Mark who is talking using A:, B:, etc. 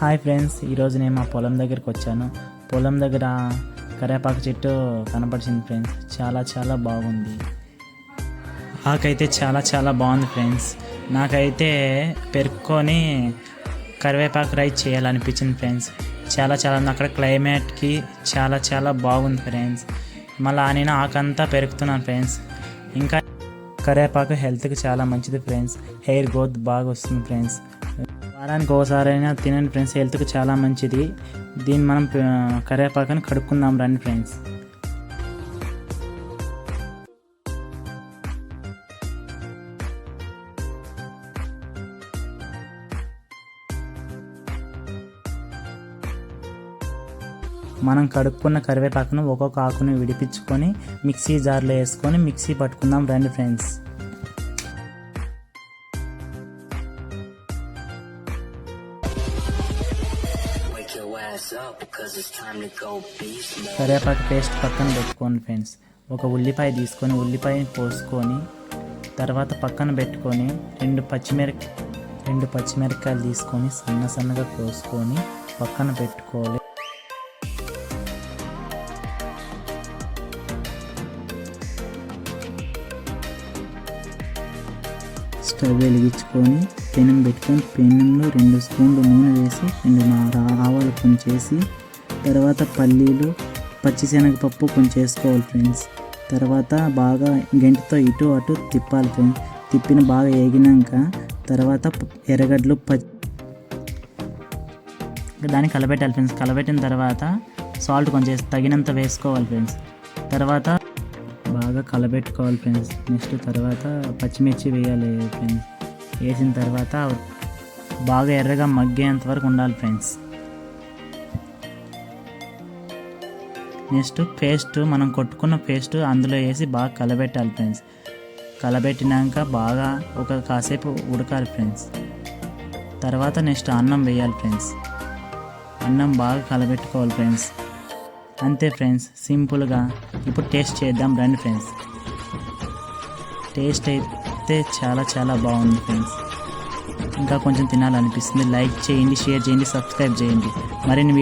A: Hi friends ఈరోజు నేను మా పొలం దగ్గరికి వచ్చాను. పొలం దగ్గర కరివేపాకు చెట్టు కనపడిచింది ఫ్రెండ్స్. చాలా చాలా బాగుంది. ఆకైతే చాలా చాలా బాగుంది ఫ్రెండ్స్. నాకైతే పెరుక్కొని కరివేపాకు రైస్ చేయాలనిపించింది ఫ్రెండ్స్. చాలా చాలా అక్కడ క్లైమేట్కి చాలా చాలా బాగుంది ఫ్రెండ్స్. మళ్ళీ నేను ఆకంతా పెరుగుతున్నాను ఫ్రెండ్స్. ఇంకా కరివేపాకు హెల్త్కి చాలా మంచిది ఫ్రెండ్స్. హెయిర్ గ్రోత్ బాగా వస్తుంది ఫ్రెండ్స్. వారానికి ఒకసారైనా తినండి ఫ్రెండ్స్ హెల్త్కి చాలా మంచిది. దీన్ని మనం కరివేపాకుని కడుక్కుందాం రండి ఫ్రెండ్స్. మనం కడుక్కున్న కరివేపాకును ఒక్కొక్క ఆకుని విడిపించుకొని మిక్సీ జార్లో వేసుకొని మిక్సీ పట్టుకుందాం రండి ఫ్రెండ్స్. కరివేపాకు పేస్ట్ పక్కన పెట్టుకోండి ఫ్రెండ్స్. ఒక ఉల్లిపాయ తీసుకొని ఉల్లిపాయని పోసుకొని తర్వాత పక్కన పెట్టుకొని రెండు పచ్చిమిరక రెండు పచ్చిమిరపకాయలు తీసుకొని సన్న సన్నగా కోసుకొని పక్కన పెట్టుకోవాలి. స్టవ్ వెలిగించుకొని పెనం పెట్టుకొని పెనంలో రెండు స్పూన్లు నూనె వేసి రెండు నా- ఆవాలు కొంచేసి తర్వాత పల్లీలు పచ్చిశనగపప్పు కొంచెం వేసుకోవాలి ఫ్రెండ్స్. తర్వాత బాగా గంటితో ఇటు అటు తిప్పాలి ఫ్రెండ్స్ తిప్పిన బాగా వేగినాక తర్వాత ఎర్రగడ్డలు పచ్చి దాన్ని కలబెట్టాలి ఫ్రెండ్స్. కలబెట్టిన తర్వాత సాల్ట్ కొంచెం తగినంత వేసుకోవాలి ఫ్రెండ్స్. తర్వాత బాగా కలబెట్టుకోవాలి ఫ్రెండ్స్. నెక్స్ట్ తర్వాత పచ్చిమిర్చి వేయాలి ఫ్రెండ్స్. వేసిన తర్వాత బాగా ఎర్రగా మగ్గేంత వరకు ఉండాలి ఫ్రెండ్స్. నెక్స్ట్ పేస్ట్ మనం కొట్టుకున్న పేస్ట్ అందులో వేసి బాగా కలబెట్టాలి ఫ్రెండ్స్. కలబెట్టినాక బాగా ఒక కాసేపు ఉడకాలి ఫ్రెండ్స్. తర్వాత నెక్స్ట్ అన్నం వేయాలి ఫ్రెండ్స్. అన్నం బాగా కలబెట్టుకోవాలి ఫ్రెండ్స్. అంతే ఫ్రెండ్స్ సింపుల్గా ఇప్పుడు టేస్ట్ చేద్దాం రండి ఫ్రెండ్స్. టేస్ట్ అయితే చాలా చాలా బాగుంది ఫ్రెండ్స్. ఇంకా కొంచెం తినాలనిపిస్తుంది. లైక్ చేయండి షేర్ చేయండి సబ్స్క్రైబ్ చేయండి. మరిన్ని